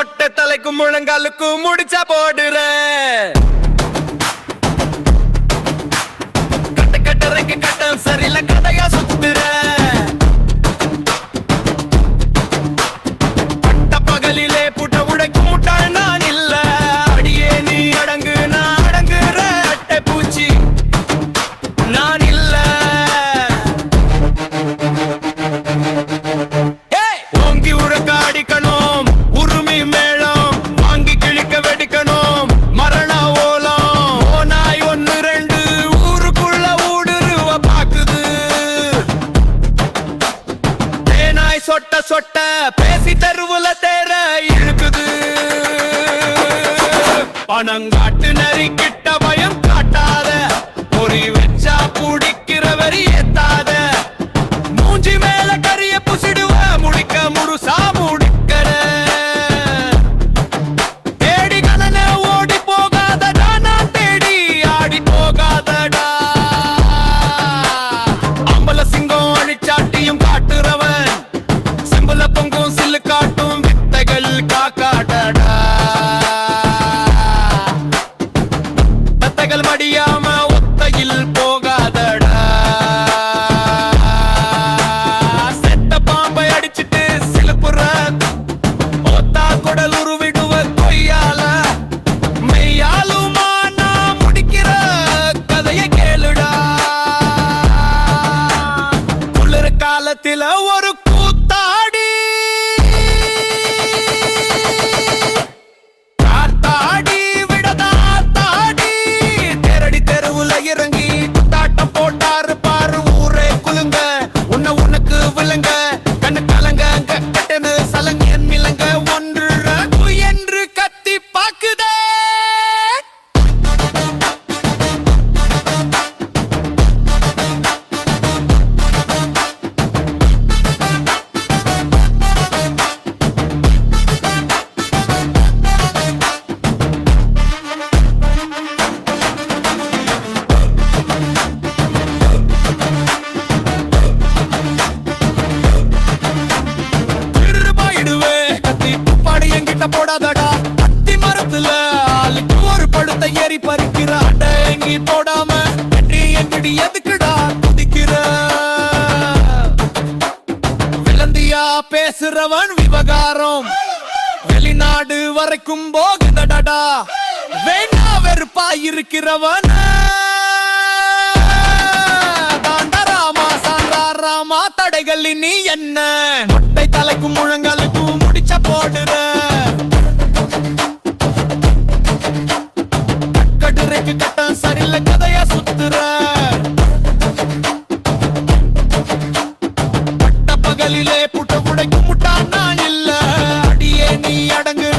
மொட்டை தலைக்கும் முழங்காலுக்கும் முடிச்சா போடுற சொட்ட பேசி தெருவுல தேர இழுக்குது. பணங்காட்டு நரிக்கிட்டு சட்டை போடாதடா. அத்தி மரத்துல ஆளுக்கு ஒரு படுத்த ஏறி பறிக்கிற அட்டை எங்கி போடாம வெற்றி எங்கடி எதுக்குடா குதிக்கிற? விலந்தியா பேசுறவன் விவகாரம். வெளிநாடு வரைக்கும் போகுதடா வேணா வெறுப்பா இருக்கிறவன். தாண்டா ராமா சாண்டா ராமா தடைகள் நீ என்ன? மொட்டை தலைக்கும் முழங்கல் நாட்டிலே புட்ட உடைக்கும் முட்டான் நான் இல்ல. அடியே நீ அடங்கு